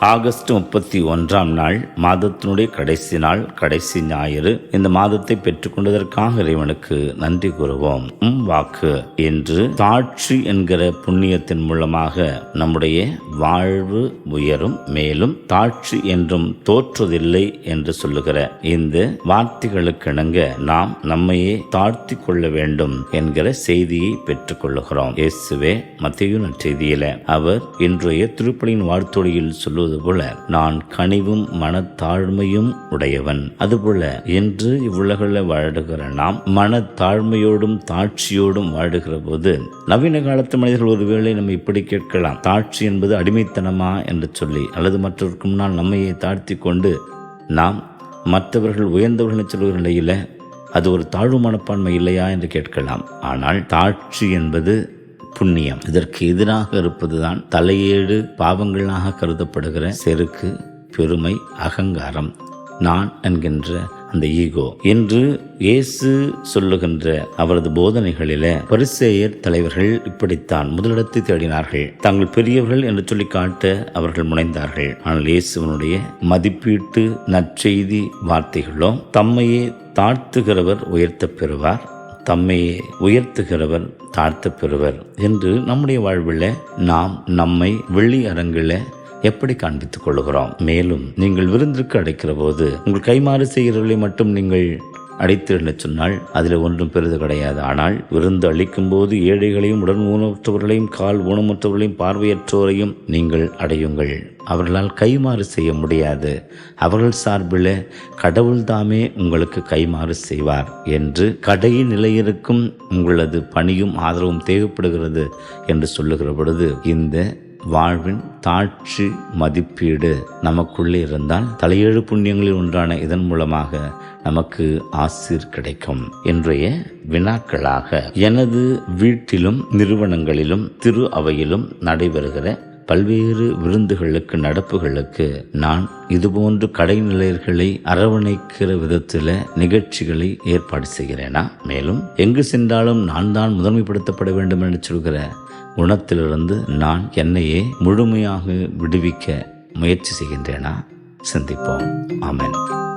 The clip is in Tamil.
ஆகஸ்ட் முப்பத்தி ஒன்றாம் நாள் மாதத்தினுடைய கடைசி நாள் கடைசி ஞாயிறு. இந்த மாதத்தை பெற்றுக்கொண்டதற்காக இறைவனுக்கு நன்றி கூறுவோம். உம் வாக்கு. என்று சாட்சி என்கிற புண்ணியத்தின் மூலமாக நம்முடைய வாழ்வு உயரும் மேலும் தாட்சி என்றும் தோற்றுவதில்லை என்று சொல்லுகிற இந்த வார்த்தைகளுக்கு இணங்க நாம் நம்மையே தாழ்த்தி கொள்ள வேண்டும் என்கிற செய்தியை பெற்றுக்கொள்ளுகிறோம். இயேசுவே மத்திய நற்செய்தியில அவர் இன்றைய திருப்பணியின் வாழ்த்தொழியில் சொல்லுவது போல நான் கனிவும் மனத்தாழ்மையும் உடையவன். அதுபோல இன்று இவ்வுலகில் வாழுகிற நாம் மனத்தாழ்மையோடும் தாட்சியோடும் வாழுகிற போது நவீன காலத்து மனிதர்கள் ஒருவேளை நம்ம இப்படி கேட்கலாம். தாட்சி என்பது அடிமைத்தனமா என்று சொல்லி அல்லது மற்றவருக்கு முன்னால் நம்மையே தாழ்த்தி கொண்டு நாம் மற்றவர்கள் உயர்ந்தவர்கள் சொல்கிற நிலையில் அது ஒரு தாழ்வு மனப்பான்மை இல்லையா என்று கேட்கலாம். ஆனால் தாட்சி என்பது புண்ணியம். இதற்கு எதிராக இருப்பதுதான் தலையேடு பாவங்களாக கருதப்படுகிற செருக்கு பெருமை அகங்காரம். நான் என்கின்ற அந்த ஈகோ. என்று இயேசு சொல்லுகின்ற அவரது போதனைகளில பரிசேயர் தலைவர்கள் இப்படித்தான் முதலிடத்தை தேடினார்கள். தாங்கள் பெரியவர்கள் என்று சொல்லி காட்ட அவர்கள் முனைந்தார்கள். ஆனால் இயேசுவனுடைய மதிப்பீட்டு நற்செய்தி வார்த்தைகளோ தம்மையே தாழ்த்துகிறவர் உயர்த்தப் பெறுவார். தம்மையே உயர்த்துகிறவர் தாழ்த்த பெறுவர் என்று நம்முடைய வாழ்வில் நாம் நம்மை வெள்ளி அரங்கில் எப்படி காண்பித்துக் கொள்கிறோம் மேலும் நீங்கள் விருந்திற்கு அடைக்கிற போது உங்கள் கைமாறு செய்கிறவர்களை மட்டும் நீங்கள் அடைத்து சொன்னால் அதில் ஒன்றும் பெரிது கிடையாது. ஆனால் விருந்து அளிக்கும் போது ஏழைகளையும் உடன் ஊனமுற்றவர்களையும் கால் ஊனமுற்றவர்களையும் பார்வையற்றோரையும் நீங்கள் அடையுங்கள். அவர்களால் கைமாறு செய்ய முடியாது. அவர்கள் சார்பில் கடவுள் தாமே உங்களுக்கு கைமாறு செய்வார் என்று கடையின் நிலையிருக்கும் உங்களது பணியும் ஆதரவும் தேவைப்படுகிறது என்று சொல்லுகிற பொழுது இந்த வாழ்வின் தாட்சி மதிப்பீடு நமக்குள்ளே இருந்தால் தலையேழு புண்ணியங்களில் ஒன்றான இதன் மூலமாக நமக்கு ஆசிர் கிடைக்கும். இன்றைய வினாக்களாக எனது வீட்டிலும் நிறுவனங்களிலும் திரு அவையிலும் நடைபெறுகிற பல்வேறு விருந்துகளுக்கு நடப்புகளுக்கு நான் இதுபோன்று கடைநிலையர்களை அரவணைக்கிற விதத்தில் நிகழ்ச்சிகளை ஏற்பாடு செய்கிறேனா? மேலும் எங்கு சென்றாலும் நான் தான் முதன்மைப்படுத்தப்பட வேண்டும் என்று சொல்கிற குணத்திலிருந்து நான் என்னையே முழுமையாக விடுவிக்க முயற்சி செய்கின்றேனா? சிந்திப்போம். ஆமேன்.